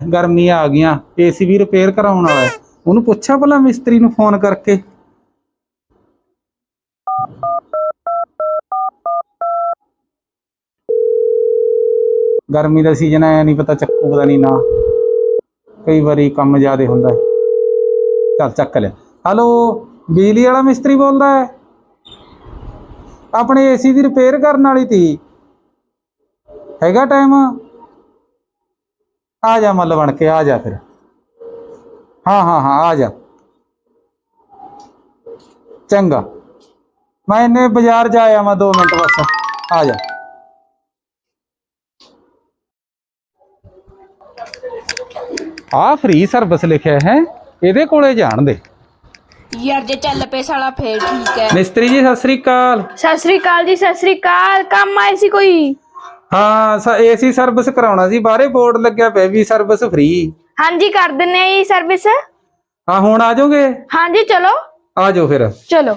ਗਰਮੀਆਂ ਆ ਗਈਆਂ ਏਸੀ ਵੀ ਰਿਪੇਅਰ ਕਰਾਉਣ ਵਾਲਾ ਹੈ। ਉਹਨੂੰ ਪੁੱਛਾਂ ਭਲਾ ਮਿਸਤਰੀ ਨੂੰ ਫੋਨ ਕਰਕੇ। ਗਰਮੀ ਦਾ ਸੀਜ਼ਨ ਆਇਆ, ਨਹੀਂ ਪਤਾ ਚੱਕੂ, ਪਤਾ ਨਹੀਂ ਨਾ। ਕਈ ਵਾਰੀ ਕੰਮ ਜ਼ਿਆਦਾ ਹੁੰਦਾ ਹੈ। ਚੱਲ ਚੱਕ ਲਿਆ। ਹਲੋ ਬਿਜਲੀ ਵਾਲਾ ਮਿਸਤਰੀ ਬੋਲਦਾ ਹੈ। ਆਪਣੇ ਏਸੀ ਦੀ ਰਿਪੇਅਰ ਕਰਨ ਵਾਲੀ ਤੀ। ਹੈਗਾ ਟਾਈਮ ਆ ਜਾ ਮੱਲ ਬਣ ਕੇ ਆ ਜਾ ਫਿਰ। ਹਾਂ ਹਾਂ ਹਾਂ ਆ ਜਾ। ਚੰਗਾ। ਮੈਂ ਇਹਨੇ ਬਾਜ਼ਾਰ ਜਾ ਆਇਆ ਮੈਂ 2 ਮਿੰਟ ਬਸ। ਆ ਜਾ। ਆ ਫ੍ਰੀ ਸਰਵਿਸ ਲਿਖਿਆ ਹੈ ਇਹਦੇ ਕੋਲੇ ਜਾਣ ਦੇ। ਯਾਰ ਜੇ ਚੱਲ ਪਏ ਸਾਲਾ ਫੇਰ ਠੀਕ ਹੈ। ਮਿਸਤਰੀ ਜੀ ਸਤਿ ਸ੍ਰੀ ਅਕਾਲ। ਸਤਿ ਸ੍ਰੀ ਅਕਾਲ ਜੀ ਸਤਿ ਸ੍ਰੀ ਅਕਾਲ। ਕੰਮ ਆਏ ਸੀ ਕੋਈ? ਹਾਂ ਏਸੀ ਸਰਵਿਸ ਕਰਾਉਣਾ ਸੀ ਬਾਹਰੇ ਬੋਰਡ ਲੱਗਿਆ ਪਿਆ ਵੀ ਸਰਵਿਸ ਫ੍ਰੀ ਹਾਂਜੀ ਕਰ ਦਿੰਨੇ ਆ ਜੀ ਸਰਵਿਸ ਹਾਂ ਹੁਣ ਆ ਜਾਓਗੇ? ਹਾਂਜੀ ਚਲੋ। ਆ ਜਾਓ ਫਿਰ। ਚਲੋ।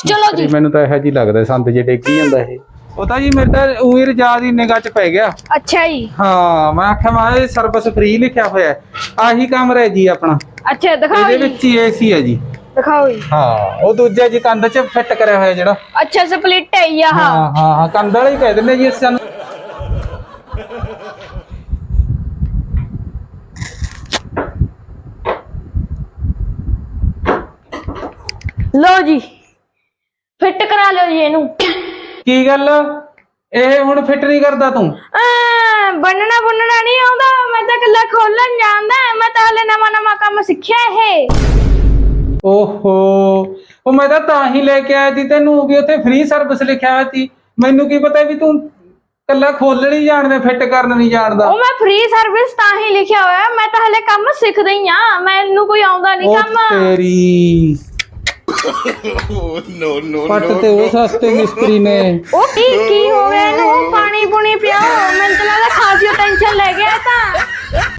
ਚਲੋ ਜੀ। ਮੈਨੂੰ ਤਾਂ ਇਹੋ ਜੀ ਲੱਗਦਾ ਸੰਤ ਜੇ ਡੇਗੀ ਜਾਂਦਾ ਇਹ। ਉਹ ਤਾਂ ਜੀ ਮੇਰੇ ਤਾਂ ਉਹੀ ਰਜਾ ਦੀ ਨਿਗਾਹ ਚ ਪੈ ਗਿਆ। ਅੱਛਾ ਜੀ। ਹਾਂ ਮੈਂ ਆਖਿਆ ਮੈਂ ਇਹ ਸਰਵਿਸ ਫ੍ਰੀ ਲਿਖਿਆ ਹੋਇਆ ਹੈ। ਆਹੀ ਕੰਮ ਰਹਿ ਜੀ ਆਪਣਾ। ਅੱਛਾ ਦਿਖਾਓ ਇਹਦੇ ਜੀ। ਵਿੱਚ ਹੀ ਏਸੀ ਹੈ ਜੀ। ਦਿਖਾਓ ਜੀ। ਹਾਂ ਉਹ ਦੂਜਾ ਜੀ ਕੰਧ 'ਚ ਫਿੱਟ ਕਰਿਆ ਹੋਇਆ ਜਿਹੜਾ। ਅੱਛਾ ਸਪਲਿਟ ਹੈ ਜੀ ਆਹ। ਹਾਂ ਹਾਂ ਹਾਂ ਕੰਧ ਵਾਲਾ ਹੀ ਕਹਿ ਦਿੰਦੇ ਜੀ ਇਸ ਨੂੰ ਲਓ ਜੀ। ਫਿੱਟ ਕਰਾ ਲਿਓ ਜੀ ਇਹਨੂੰ। ਕੀ ਗੱਲ? ਇਹ ਹੁਣ ਫਿੱਟ ਨਹੀਂ ਕਰਦਾ ਤੂੰ? ਅਹ, ਬੰਨਣਾ ਬੁੰਨਣਾ ਨਹੀਂ ਆਉਂਦਾ। ਮੈਂ ਤਾਂ ਕੱਲਾ ਖੋਲਣ ਜਾਣਦਾ ਮੈਂ ਤਾਂ ਹਲੇ ਨਵਾਂ ਨਵਾਂ ਕੰਮ ਸਿੱਖਿਆ ਇਹ। ਓਹੋ। ਉਹ ਮੈਂ ਤਾਂ ਤਾਂ ਹੀ ਲੈ ਕੇ ਆਇਆ ਸੀ ਤੈਨੂੰ ਵੀ ਉੱਥੇ ਫ੍ਰੀ ਸਰਵਿਸ ਲਿਖਿਆ ਹੋਇਆ ਸੀ। ਮੈਨੂੰ ਕੀ ਪਤਾ ਵੀ ਤੂੰ ਕੱਲਾ ਖੋਲਣ ਹੀ ਜਾਣਦਾ ਫਿੱਟ ਕਰਨ ਨਹੀਂ ਜਾਣਦਾ। ਉਹ ਮੈਂ ਫ੍ਰੀ ਸਰਵਿਸ ਤਾਂ ਹੀ ਲਿਖਿਆ ਹੋਇਆ। ਮੈਂ ਤਾਂ ਹਲੇ ਕੰਮ ਸਿੱਖਦਾ ਆ ਮੈਨੂੰ ਕੋਈ ਆਉਂਦਾ ਨਹੀਂ ਉਹ ਕੰਮ। ਤੇਰੀ no, no, ਪੱਟ ਤੇ ਉਹ ਸਸਤੇ ਮਿਸਤਰੀ ਨੇ। ਉਹ ਕੀ ਕੀ ਹੋ ਗਿਆ ਇਹਨੂੰ ਪਾਣੀ ਪੁਣੀ ਪਿਆਓ। ਮੈਨੂੰ ਤਾਂ ਲੱਗਦਾ ਖਾਸੀ ਟੈਨਸ਼ਨ ਲੈ ਗਿਆ ਇਹ ਤਾਂ।